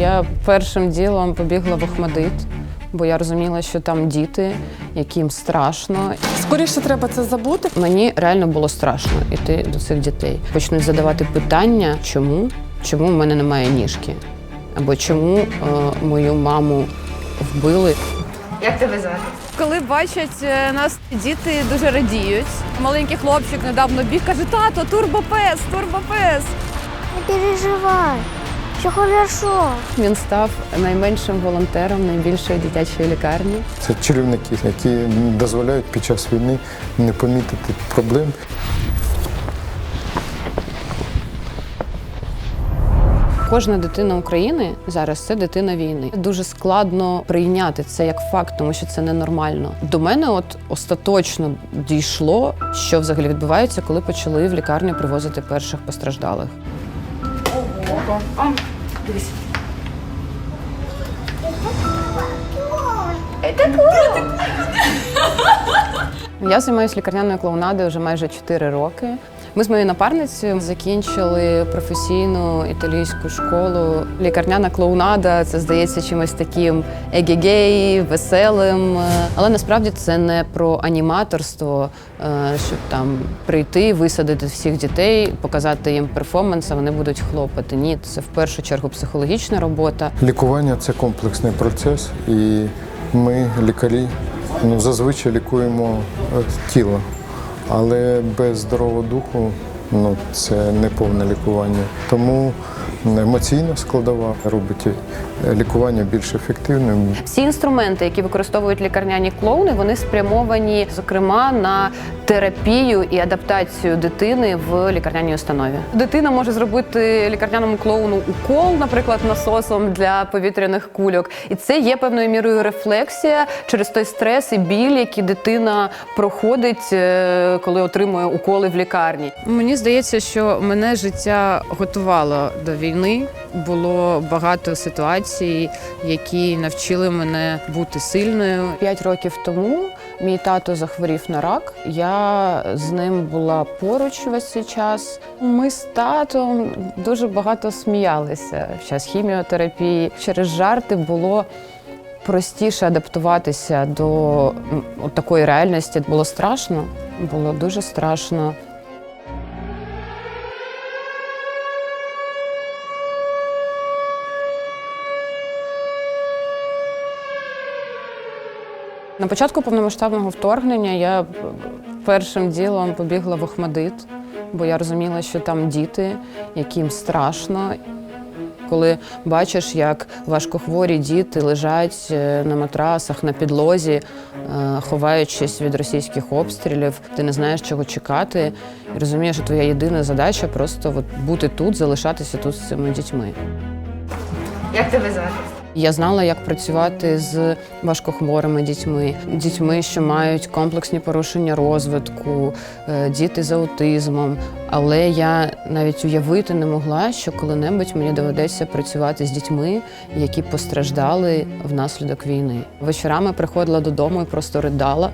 Я першим ділом побігла в Охмадит, бо я розуміла, що там діти, яким страшно. Скоріше треба це забути. Мені реально було страшно йти до цих дітей. Почнуть задавати питання, чому, чому в мене немає ніжки, або чому е, мою маму вбили. Як тебе звати? Коли бачать е, нас діти дуже радіють. Маленький хлопчик недавно біг, каже: тато, турбопес, турбопес. Не переживай, все хорошо. Він став найменшим волонтером найбільшої дитячої лікарні. Це чарівники, які дозволяють під час війни не помітити проблем. Кожна дитина України зараз це дитина війни. Дуже складно прийняти це як факт, тому що це ненормально. До мене, от остаточно дійшло, що взагалі відбувається, коли почали в лікарню привозити перших постраждалих. Дивись. Я займаюся лікарняною клоунадою вже майже 4 роки. Ми з моєю напарницею закінчили професійну італійську школу. Лікарняна клоунада це здається чимось таким егегей, веселим. Але насправді це не про аніматорство, е, щоб там прийти, висадити всіх дітей, показати їм перформанс, а вони будуть хлопати. Ні, це в першу чергу психологічна робота. Лікування це комплексний процес, і ми, лікарі, ну, зазвичай лікуємо е, тіло, але без здорового духу ну, це не повне лікування. Тому емоційна складова робить лікування більш ефективним. Всі інструменти, які використовують лікарняні клоуни, вони спрямовані, зокрема, на терапію і адаптацію дитини в лікарняній установі. Дитина може зробити лікарняному клоуну укол, наприклад, насосом для повітряних кульок, і це є певною мірою рефлексія через той стрес і біль, який дитина проходить, е, коли отримує уколи в лікарні. Мені здається, що мене життя готувало до війни. Було багато ситуацій, які навчили мене бути сильною. П'ять років тому мій тато захворів на рак. Я з ним була поруч весь цей час. Ми з татом дуже багато сміялися в час хіміотерапії. Через жарти було. Простіше адаптуватися до такої реальності було страшно, було дуже страшно. На початку повномасштабного вторгнення я першим ділом побігла в Охмадит, бо я розуміла, що там діти, яким страшно. Коли бачиш, як важкохворі діти лежать е, на матрасах, на підлозі, е, ховаючись від російських обстрілів, ти не знаєш, чого чекати, і розумієш, що твоя єдина задача просто от бути тут, залишатися тут з цими дітьми. Як тебе звати? Я знала, як працювати з важкохворими дітьми, дітьми, що мають комплексні порушення розвитку, е, діти з аутизмом. Але я навіть уявити не могла, що коли-небудь мені доведеться працювати з дітьми, які постраждали внаслідок війни. Вечорами приходила додому і просто ридала,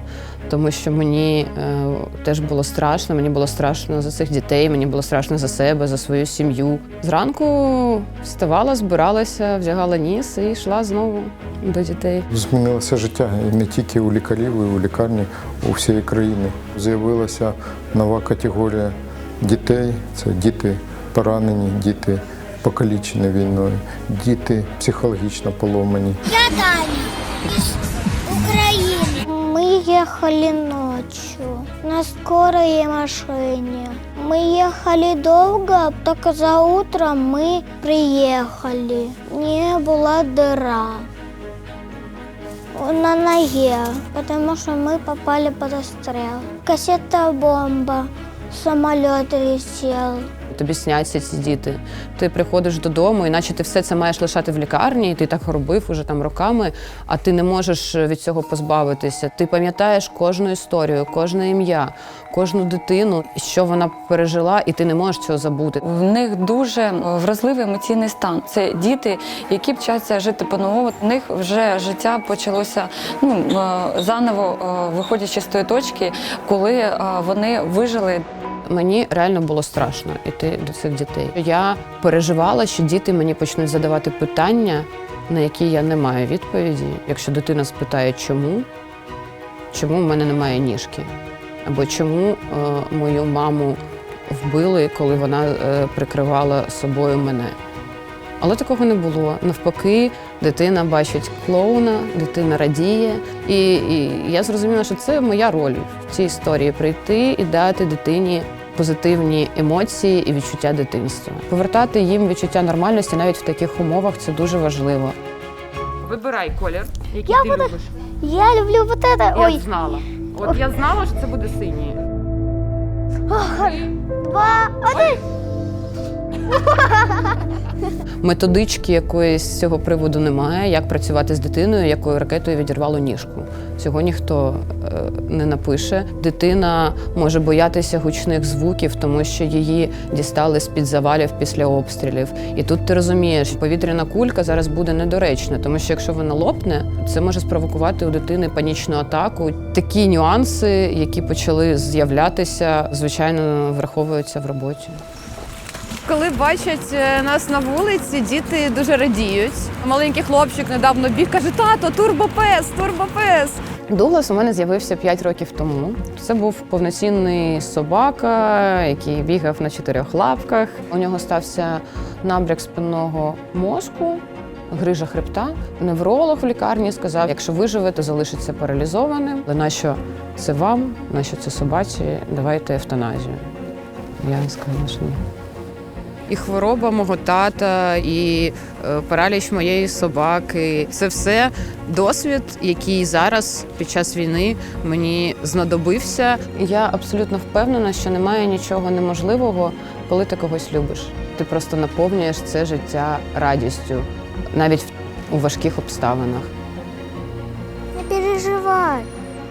тому що мені е, теж було страшно. Мені було страшно за цих дітей, мені було страшно за себе, за свою сім'ю. Зранку вставала, збиралася, вдягала ніс і йшла знову до дітей. Змінилося життя і не тільки у лікарів, і у лікарні у всієї країни. З'явилася нова категорія дітей. Це діти поранені, діти покалічені війною, діти психологічно поломані. Я Таня из Украины. Мы ехали ночью на скорой машине. Мы ехали долго, только за утром мы приехали. Не была дыра на ноге, потому что мы попали под обстрел. Кассета бомба, самолет летел. Тобі сняться ці діти. Ти приходиш додому, і наче ти все це маєш лишати в лікарні, і ти так робив уже там роками, а ти не можеш від цього позбавитися. Ти пам'ятаєш кожну історію, кожне ім'я, кожну дитину, що вона пережила, і ти не можеш цього забути. В них дуже вразливий емоційний стан. Це діти, які вчаться жити по-новому. У них вже життя почалося ну е, заново, е, виходячи з тої точки, коли е, вони вижили. Мені реально було страшно йти до цих дітей. Я переживала, що діти мені почнуть задавати питання, на які я не маю відповіді. Якщо дитина спитає, чому, чому в мене немає ніжки, або чому е, мою маму вбили, коли вона е, прикривала собою мене. Але такого не було. Навпаки, дитина бачить клоуна, дитина радіє. І, і я зрозуміла, що це моя роль в цій історії прийти і дати дитині позитивні емоції і відчуття дитинства. Повертати їм відчуття нормальності навіть в таких умовах це дуже важливо. Вибирай колір, який ти любиш. Я люблю вот это. Я Ой, знала. От я знала, що це буде синій. два, один. Методички якоїсь з цього приводу немає. Як працювати з дитиною, якою ракетою відірвало ніжку. Цього ніхто е, не напише. Дитина може боятися гучних звуків, тому що її дістали з під завалів після обстрілів. І тут ти розумієш, повітряна кулька зараз буде недоречна, тому що якщо вона лопне, це може спровокувати у дитини панічну атаку. Такі нюанси, які почали з'являтися, звичайно, враховуються в роботі. Коли бачать е, нас на вулиці, діти дуже радіють. Маленький хлопчик недавно біг, каже: тато, турбопес, турбопес. Дуглас у мене з'явився 5 років тому. Це був повноцінний собака, який бігав на чотирьох лапках. У нього стався набряк спинного мозку, грижа хребта. Невролог в лікарні сказав: якщо виживе, то залишиться паралізованим. Нащо це вам, нащо це собаці? Давайте евтаназію. Я сказала, що ні. І хвороба мого тата, і е, параліч моєї собаки це все досвід, який зараз під час війни мені знадобився. Я абсолютно впевнена, що немає нічого неможливого, коли ти когось любиш. Ти просто наповнюєш це життя радістю, навіть у важких обставинах.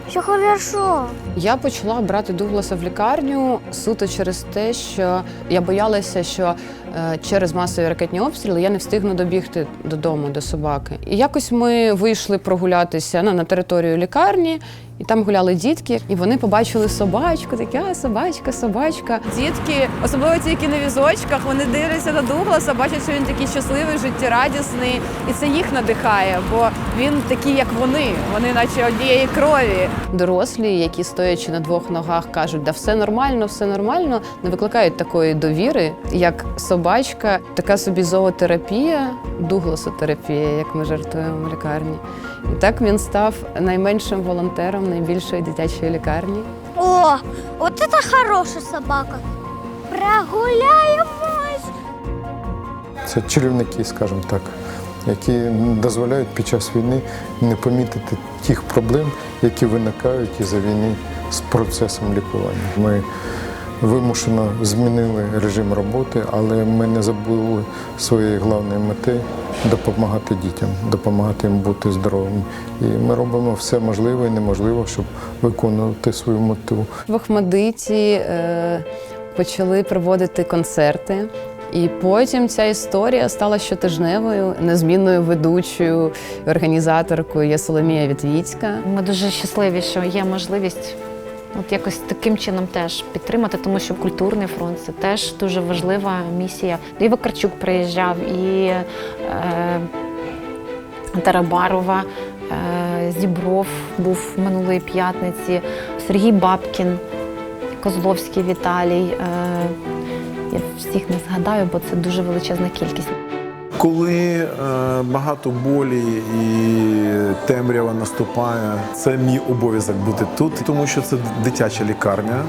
Все хорошо. Я почала брати Дугласа в лікарню суто через те, що я боялася, що е, через масові ракетні обстріли я не встигну добігти додому до собаки. І якось ми вийшли прогулятися ну, на територію лікарні, і там гуляли дітки, і вони побачили собачку, такі а собачка, собачка. Дітки, особливо ті, які на візочках, вони дивляться на Дугласа, бачать, що він такий щасливий, життєрадісний, і це їх надихає, бо він такий, як вони. Вони, наче однієї крові. Дорослі, які стоячи на двох ногах, кажуть, да все нормально, все нормально, не викликають такої довіри, як собачка, така собі зоотерапія, дугласотерапія, як ми жартуємо в лікарні. І так він став найменшим волонтером найбільшої дитячої лікарні. О, от це хороша собака. Прогуляємось. Це чарівники, скажімо так, які дозволяють під час війни не помітити тих проблем, які виникають із-за війни з процесом лікування. Ми вимушено змінили режим роботи, але ми не забули своєї головної мети допомагати дітям, допомагати їм бути здоровими. І ми робимо все можливе і неможливе, щоб виконувати свою мету. В Охмадиті е, почали проводити концерти. І потім ця історія стала щотижневою, незмінною ведучою, організаторкою є Соломія Вітвіцька. Ми дуже щасливі, що є можливість от якось таким чином теж підтримати, тому що культурний фронт це теж дуже важлива місія. І Вакарчук приїжджав, і е, Тарабарова, е, Зібров був минулої п'ятниці, Сергій Бабкін, Козловський Віталій. Е, я всіх не згадаю, бо це дуже величезна кількість. Коли е, багато болі і темрява наступає, це мій обов'язок бути тут, тому що це дитяча лікарня,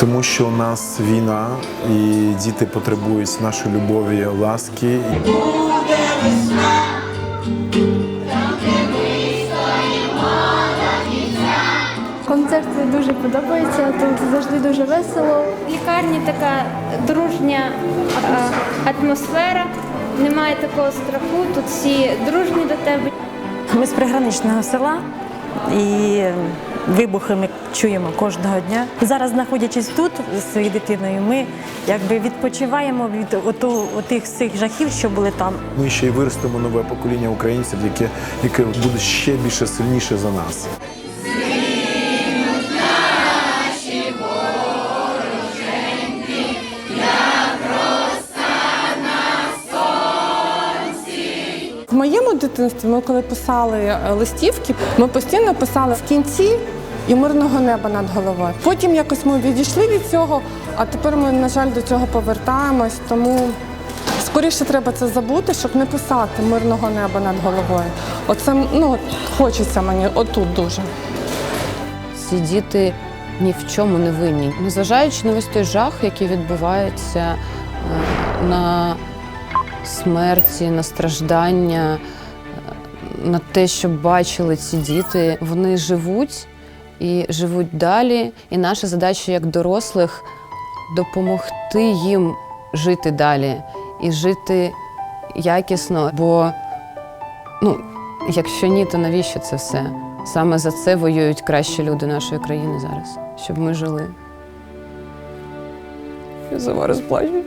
тому що у нас війна і діти потребують нашої любові, ласки. Концерт дуже подобається, тут завжди дуже весело. В лікарні така дружня е, атмосфера, немає такого страху, тут всі дружні до тебе. Ми з приграничного села і вибухи ми чуємо кожного дня. Зараз, знаходячись тут зі своєю дитиною, ми якби відпочиваємо від ото, отих всіх жахів, що були там. Ми ще й виростимо нове покоління українців, яке, яке буде ще більше сильніше за нас. Дитинстві, ми коли писали е, листівки, ми постійно писали в кінці і мирного неба над головою. Потім якось ми відійшли від цього, а тепер ми, на жаль, до цього повертаємось. Тому скоріше треба це забути, щоб не писати мирного неба над головою. Оце ну хочеться мені отут дуже. Ці діти ні в чому не винні. Незважаючи на весь той жах, який відбувається е, на смерті, на страждання, на те, що бачили ці діти, вони живуть і живуть далі. І наша задача як дорослих допомогти їм жити далі і жити якісно. Бо ну, якщо ні, то навіщо це все? Саме за це воюють кращі люди нашої країни зараз, щоб ми жили. Я зараз плачу.